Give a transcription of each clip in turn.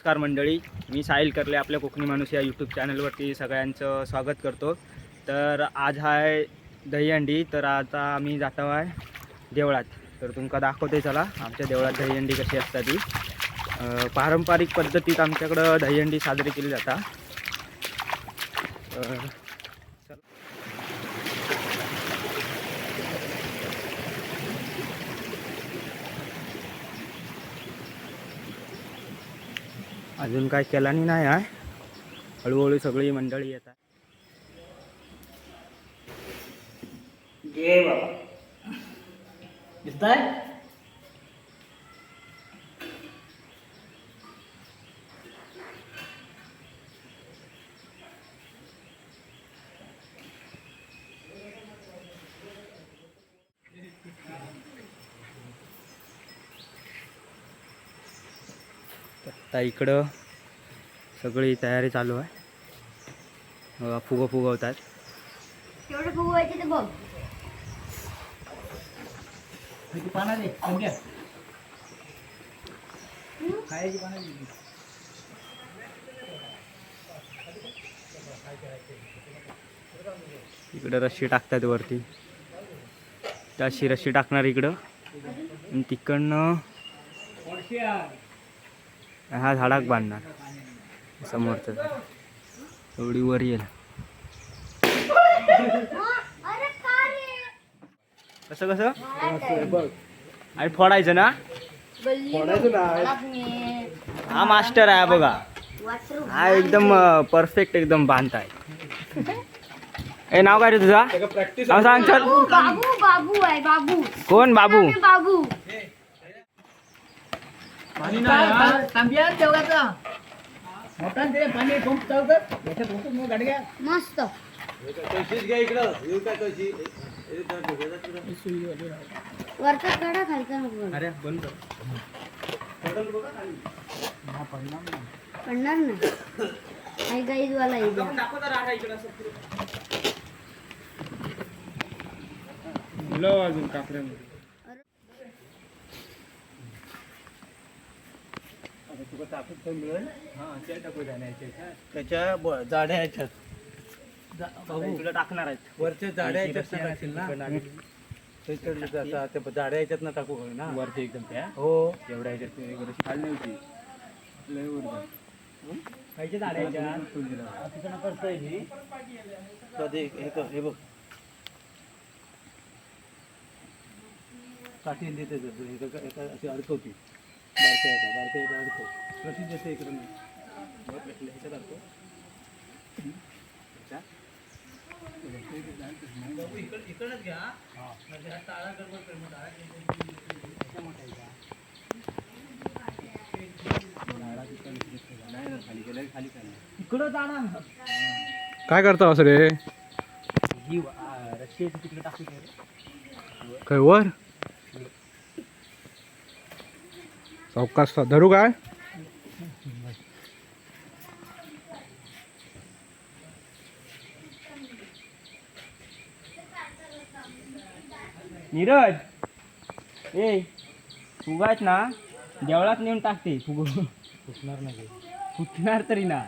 नमस्कार मंडळी. मी साहिल करले आपल्या कोकणी माणूस या यूट्यूब चॅनलवरती सगळ्यांचं स्वागत करतो. तर आज आहे दहीहंडी तर आता आम्ही जातो आहे देवळात. तर तुमका दाखवते चला आमच्या देवळात दहीहंडी कशी असतात ती पारंपरिक पद्धतीत आमच्याकडं दहीहंडी साजरी केली जाता. अजून काय केलानी नाही आहे. हळूहळू सगळी मंडळी येतात जय बाबा. दिसताय? आता इकडं सगळी तयारी चालू आहे. बघा, फुगं फुगवतात. इकडं रस्सी टाकतात वरती. त्याशी रस्सी टाकणार इकडं. आणि तिकडनं ह्या झाडाक बांधणार. समोरचं. एवढी वर येईल. अरे का रे कसं कसं? आणि फोडायचं ना? हा मास्टर आहे बघा. हा एकदम परफेक्ट एकदम बांधताय. ए नाव काय रे तुझा? सांग चल. बाबू बाबू बाबू. तांब्या मोठा ते पाणी पंप चालतात याच्यात होतं मग गाडी घ्या. मस्त. वरचा कडा खालचा नको अरे बंद. पडणार नाही. आई गाईज वाला इथे अजून कापड्यामध्ये त्याच्या. ब- जाड्या ह्याच्यात. तुला टाकणार आहेत. वरच्या जाड्या ह्याच्यात ना टाकशील ना? त्याच्यात जाता ते जाड्या ह्याच्यात ना टाकू ना? वरती एकदम त्या? हो. एवढ्या ह्याच्यात एक रशी खाली नव्हती. लय वर जाऊ. खायच्या जाड्या ह्याच्यात? तिकडं करतोय मी. कधी हे कर हे बघ. काठी देते अशी अडकवती. बारक्या बारक्या प्रति इकडे ह्याच्यात अडकव इकडच घ्या. टाळा गडबड कर मग टाळा इकडं जाणार. काय करता असं रे? ही तिकडे टाकू. काय वर? अवकाश धरू काय? नीरज! ए फुगायत ना देवळात नेऊन टाकते फुगू. फुटणार नाही फुटणार तरी ना.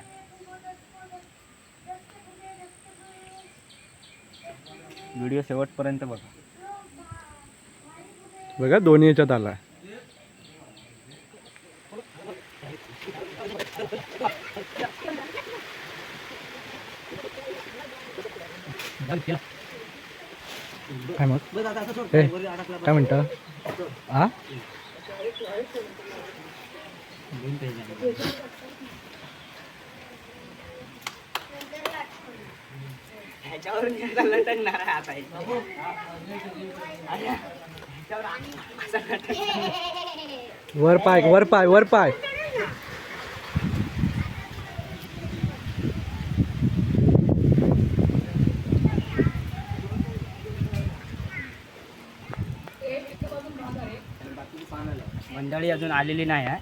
व्हिडिओ शेवटपर्यंत बघा. बघा दोन्ही याच्यात आला काय मग? वर काय म्हणता? वर पाय वर पाय वर पाय. मंडळी अजून आलेली नाही आहे.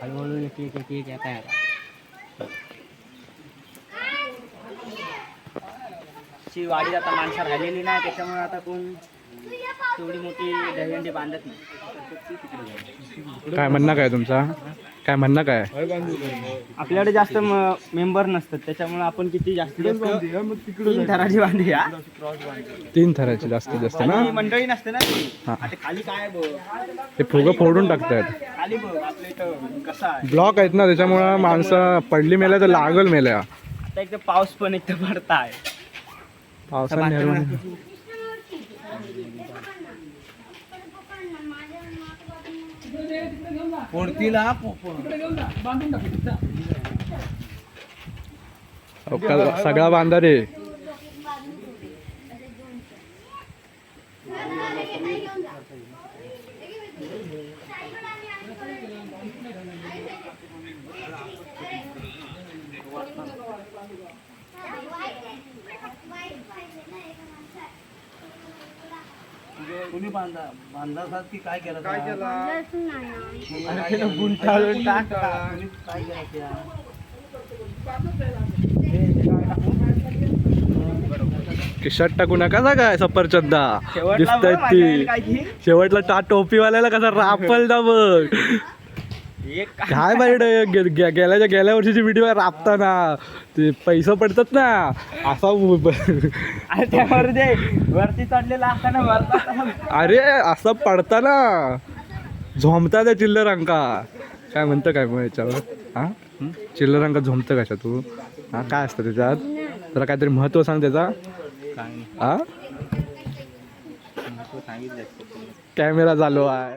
हळूहळू एक एक एक एक येत आहे. ची वाडी आता माणसं राहिलेली नाही त्याच्यामुळे आता कोण तेवढी मोठी दहीहंडी बांधत नाही. काय म्हणणं काय तुमचा? काय म्हणणं काय? आपल्याकडे जास्त मेंबर नसतात. त्याच्यामुळे आपण किती जास्तीत जास्त तीन थराची बांधूया तीन थराची जास्तीत जास्त ना? आणि मंडळी नसते ना? ती. हा. आता खाली काय आहे बघ? ते फुगं फोडून टाकतात खाली बघ आपल्या इथं कसा आहे? ब्लॉक आहेत ना त्याच्यामुळं माणसं पडली मेल्या तर लागल मेल्या. आता एकदम पाऊस पण इथं पडताय. पावसाने निर्माण पोडतीला अवकाळ- सगळा बांधा रे कोणी बांधा बांधला की काय केलं काय केला? काय केलं? त्या? किशात टाकू नका जा काय सफरचंदा शेवटला दिसतायत बघ ती. शेवटला टा टोपीवाल्याला कसा रापल ना बघ. काय बाई गेल्याच्या गेल्या वर्षीची व्हिडिओ राबताना. ते पैसे पडतात ना. असा उ- आणि त्यावर दे वरती चढलेला असताना अरे असं पडताना. झोमता त्या चिल्लरांका काय म्हणतं काय मग याच्यावर? हा? हं? चिल्लरांका झोमतं कशा तू? हा काय असतं त्याच्यात? जरा काहीतरी महत्त्व सांग त्याचा. हा? कॅमेरा चालू आहे.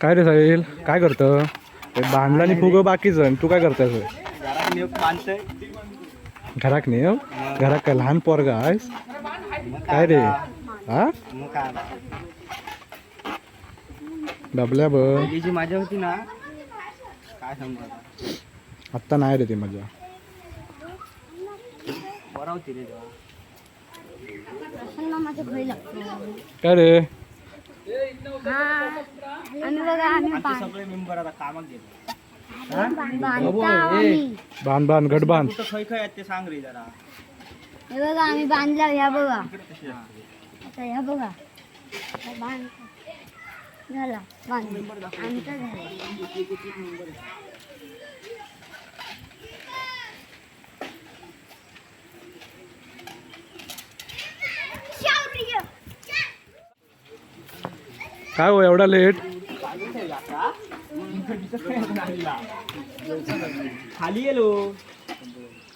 काय रे साहिल? काय करतं? बांधला आणि फुगं बाकीच तू काय करतोय जरा मी घराक घरात काय लहान पोरगा आहेस? काय रे? हा डबल्या बघ. जी माझ्या होती ना काय सांगू आता? आत्ता नाही रे ती मजा. बरा होती रे तेव्हा काय रे? आम्ही बघा आम्ही आमचे बांध- सगळे मेंबर आता कामात गेले. बांधतो आम्ही. बांध बांध घट बांध. कुठं खय खय आहेत ते सांग रे जरा. हे बघा आम्ही बांधला ह्या बघा? आता ह्या बघा. बांध झाला. आमचा झाला. काय हो एवढा लेट खाली गेलो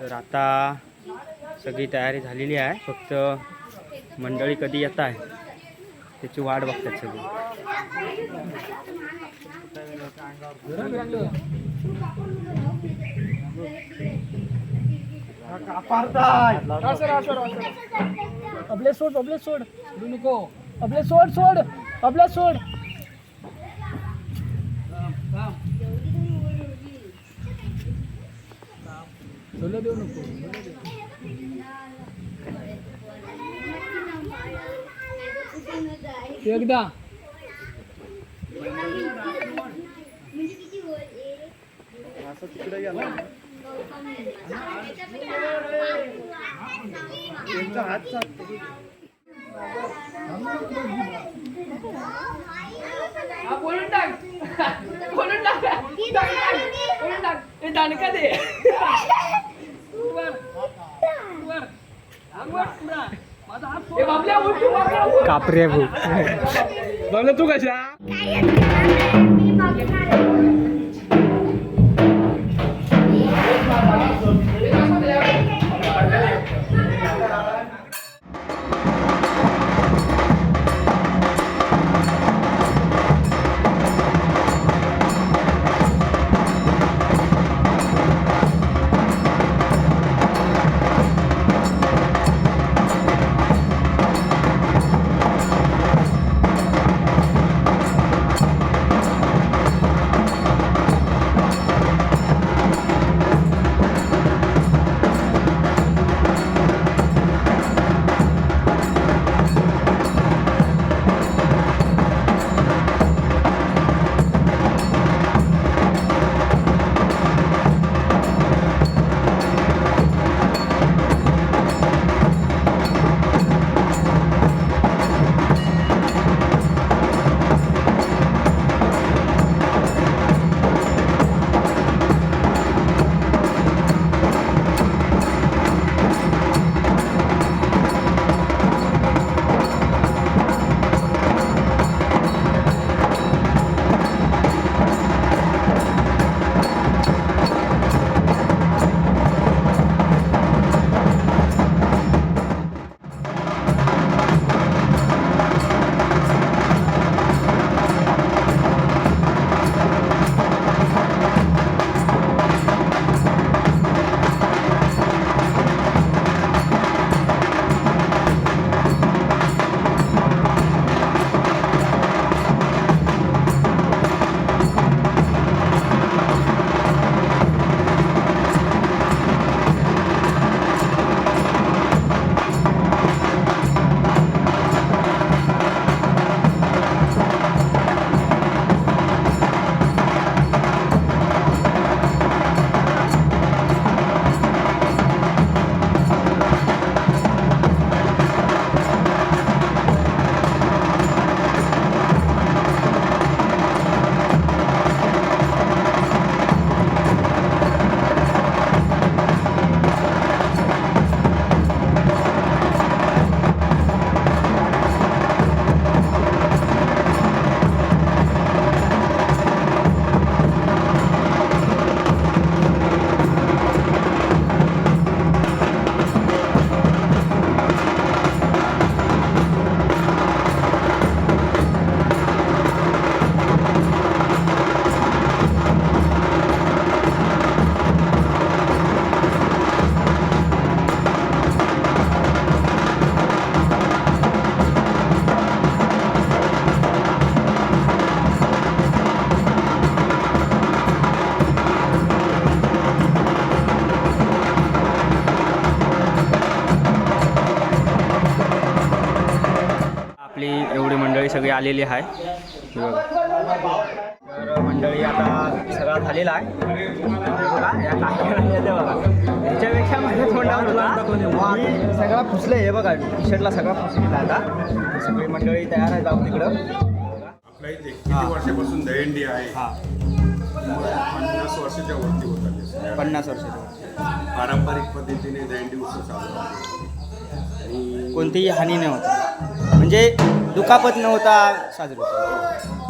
तर आता सगळी तयारी झालेली आहे. फक्त मंडळी कधी येत आहे त्याची वाट बघतात सगळी. अबले सोड अबले सोड. नको अबले सोड सोड अबले सोड. सोडलं देऊ नको एकदा हा, बोलून टाक बोलून टाक टाक, टाक. बोलून टाक हे दांडका दे वर. वर. हात वर, पुढं. माझा हात सोड. ए, बाबल्या, उठ तू, बाबल्या, उठ. कापरे भाऊ तू कशा? आलेली आहे. तर मंडळी आता सगळा झालेला आहे. बघा, या काकीला येते बघा. याच्यापेक्षा माझ्या तोंडावर होता. मी सगळा फुसले हे बघा टी शर्टला सगळा फुसलेला आता. सगळी मंडळी तयार आहे जाऊ तिकडं. आपल्या इथे किती वर्षापासून दहीहंडी आहे? हा. पन्नास वर्षाच्या वरती होत पन्नास वर्षाचं पारंपरिक पद्धतीने दहीहंडी उत्सव चालू आणि कोणतीही हानी नाही होत. म्हणजे दुखापत नव्हता साजरी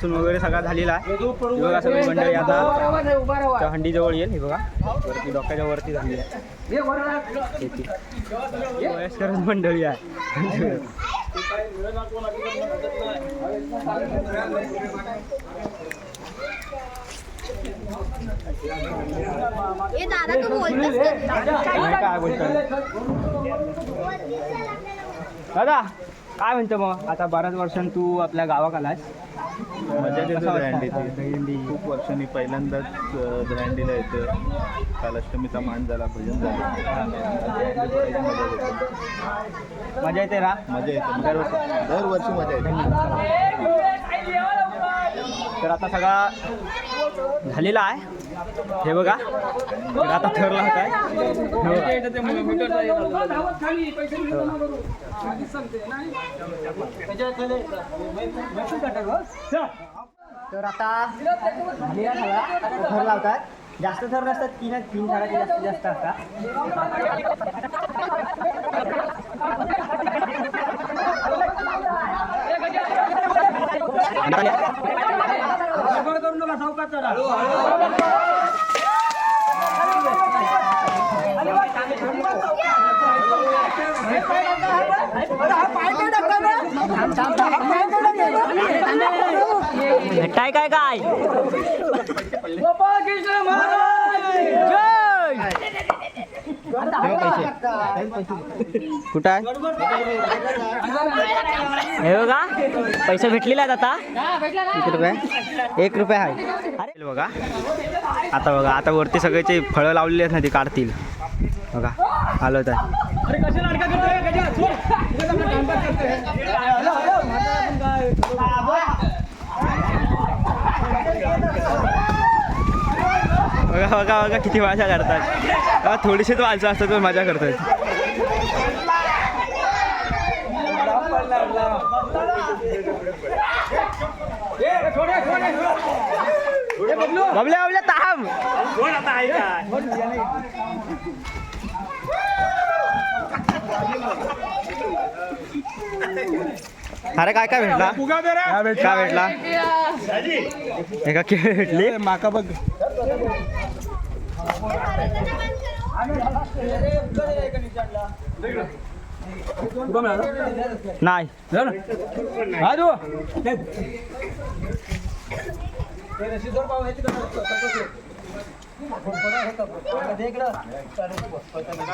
घासून वगैरे सगळा झालेला आहे. हे बघा सगळी मंडळी आता त्या हंडीजवळ येईल हे बघा. वरती डोक्याच्या वरती झाली आहे. शेती. वयस्कर मंडळी आहे. हे दादा तू बोलतोस कधी? काय दादा काय म्हणतो मग? आता बऱ्याच वर्षां तू आपल्या गावात आलास मजा येते कसं वाटतं दहीहंडीची आता दहीहंडी? खूप वर्षांनी पहिल्यांदाच अं, दहीहंडीला येतं काल अष्टमीचा मान झाला भजन झालं. मजा येते मजा येते ना? मजा येते. दरवर्षी दरवर्षी मजा येते. तर आता सगळा झालेला आहे. हे बघा. तर आता ठरला होता तर आता झालेला सगळा आता थर लावतात. जास्त थर नसतात तीन तीन झाडाचे जास्तीत जास्त असतात. काय काय काय? गोपाळ कृष्ण महाराज कुठं आहे? हे बघा पैसे भेटलेले आहेत आता. किती रुपये? एक रुपये आहे. अरे बघा. आता बघा आता वरती सगळ्याचे फळं लावलेली आहेत ना ती काढतील. बघा आलं तर. बघा बघा बघा किती मजा करतात बघा, थोडीशीच माणसं असतात पण मजा करतात बबले बबले थांब. अरे काय काय भेटला? काय भेटला? एका केळ भेटली. माका बघ. नाही ते रशीदोर पाव आहे तिकडे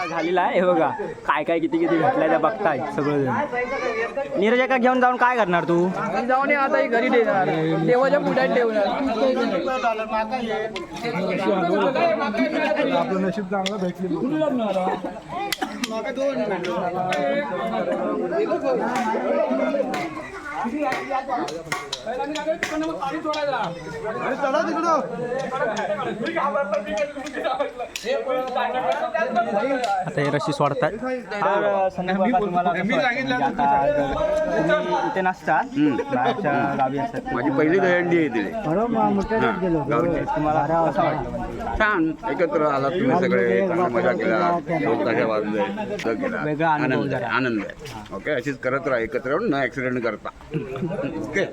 झालेला आहे? हे बघा. काय काय किती किती घटलाय त्या बघताय सगळं जण. नीरज एका घेऊन जाऊन काय करणार तू? जाऊन आता घरी देणार. देवाच्या पुढ्यात ठेवणार. आपलं नशीब चांगलं भेटले आता हे रशी सोडतात. तर संदीप बाबा तुम्हाला कसं वाटतं? म्हणजे आता नसतात गावी असतात. माझी पहिली दहीहंडी आहे तिथे. तुम्हाला कसं वाटलं म्हणजे? छान. एकत्र आलात तुम्ही सगळे चांगला मजा केला ताज्या वाजले सगळं केला. वेगळा अनुभव आनंद आहे जरा. आनंद. आहे ओके अशीच करत राहा एकत्र येऊन न ऍक्सिडेंट करता. ओके.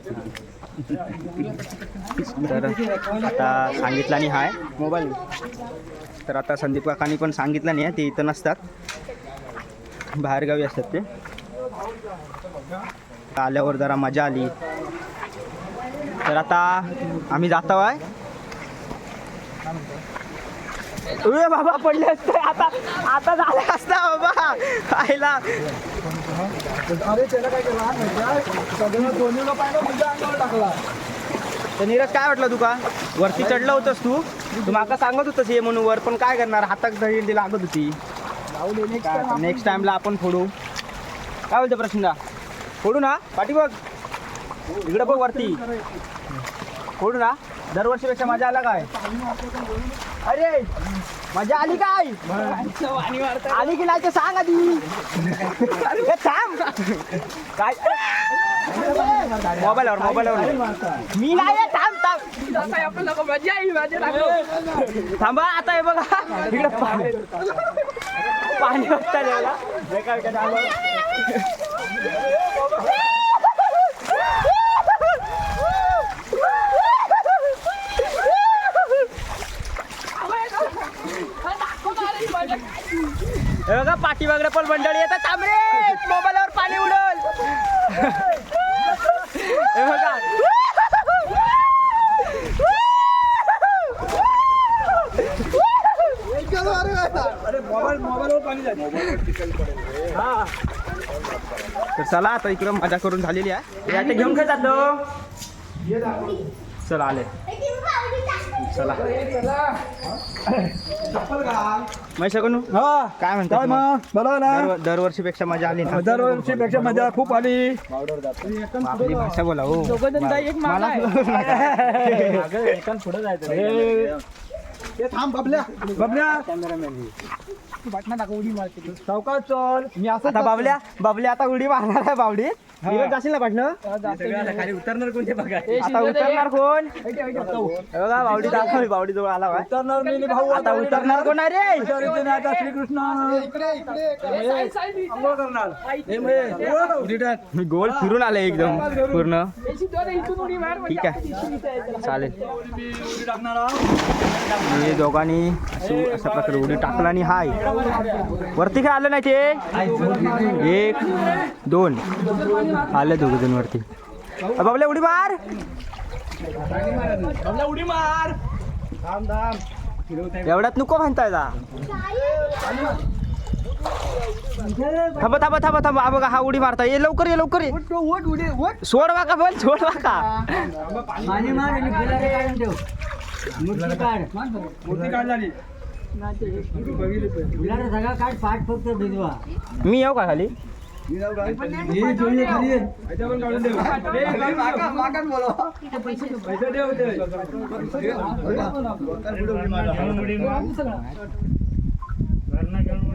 तर आता सांगितलं नाही हाय. मोबाईल. तर आता संदीप काकांनी पण सांगितलं नाही ते इथं नसतात. बाहेरगावी असतात ते. आल्यावर जरा मजा आली. तर आता आम्ही जातो आहे अरे बाबा पडले असते. आता आता झालं असता बाबा. खायला अरे त्याला काय केला? सगळं दोन्ही पाहिलं तुझ्या अंगावर टाकला. तर नीरज काय वाटलं तुका? वरती चढलं होतंस तू? तू माका सांगत होतस ये म्हणून वर पण काय करणार? हातात दही लागत होती. नेक्स्ट टाइमला आपण फोडू. काय बोलतो प्रश्न फोडू ना? पाठी बघ. इकडे बघ वरती. फोडू ना? दरवर्षीपेक्षा मजा आला काय अरे मजा आली काय आली की नाही ते सांग आधी. ए, थांब. काय? मोबाईलवर मोबाईलवर. मी नाही आहे, थांब थांब. मजा येईल माझ्या थांबा आता हे बघा. इकडे पाणी. पाणी वाजता यायला. हे काय हे बघा पाठीमागडे पण मंडळी येतात. तांबरे मोबाईलवर पाणी उडल. हे बघा. तर चला आता इकडं मजा करून झालेली आहे. याच्या घेऊन काय जातो? चला आले. चला. महेश कनू काय म्हणतात मग? बरोबर ना दर- दरवर्षीपेक्षा मजा आली ना दरवर्षीपेक्षा मजा खूप आली आपली भाषा बोला हो मला थांब बबल्या बबल्या सावकाश चल. मी असं आता बाबल्या बाबल्या आता उडी मारणार आहे बावडी जाशील ना पाटणं खाली उतरणार कोणते बघा. आता उतरणार कोण? हे बघा बावडी दाखव बावडी जवळ आला बाय. उतरणार मी भाऊ आता उतरणार कोण आहे रे? विचारित नाही आता श्रीकृष्ण. अंघोळ करणार. हे मग, उडी टाक. मी गोल फिरून आले एकदम पूर्ण. इथून उडी मार ठीक आहे. चालेल. उडी टाकणार आहोत. हे दोघांनी अशी अशा प्रकारे उडी टाकला आणि हाय. वरती काय आलं नाही ते? एक दोन. आले दोघ जण वरती. बाबल्या उडी मार. बबल्या उडी मार. एवढ्यात नको म्हणताय जा. थांबा थांबा थांबा थांबा. बघा हा उडी मारता ये लवकर ये लवकर ये. सोड वाका बोल सोड वाका मी येऊ का खाली?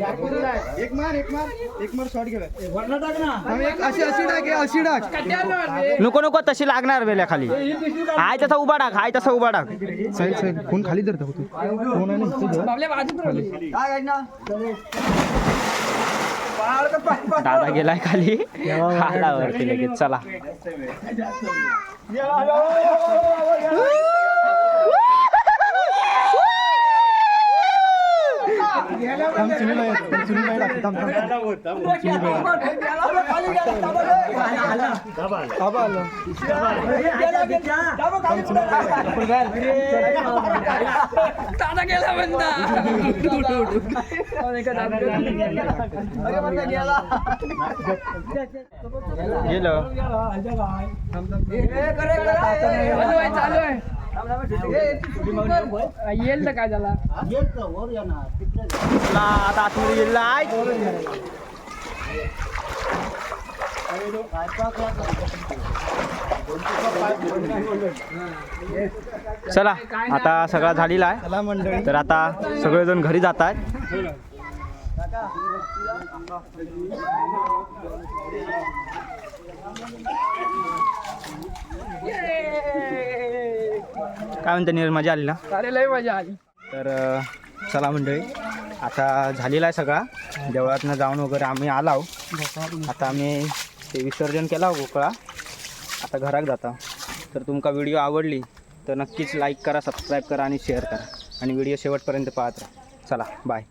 एक मार एक मार एक मार शॉट घे अशी अशी टाक अशी टाक. नको नको तशी लागणार बेल्या खाली. हाय तसा उभा टाक हाय तसा उभा टाक. साईड साईड कोण खाली धरता होतो? कोण आहे ना आपल्या बाजूत दादा गेलाय खाली आला वरती लगेच चला दादा गेला बंदा गेलो चालू आहे चालू आहे. येईल तर काय झाला चला आता आतमध्ये गेलेला आहे चला आता सगळा झालेला आहे. तर आता सगळेजण घरी जात आहेत. काय म्हणते नीरज मजा आली ना? अरे लय मजा आली. तर चला मंडळी आता झालेला आहे सगळा. देवळातनं जाऊन वगैरे आम्ही आलाव आता आम्ही ते विसर्जन केला हो गोकळा. आता घरात जाता. तर तुमका व्हिडिओ आवडली तर नक्कीच लाईक करा सबस्क्राईब करा आणि शेअर करा. आणि व्हिडिओ शेवटपर्यंत पाहत राहा. चला बाय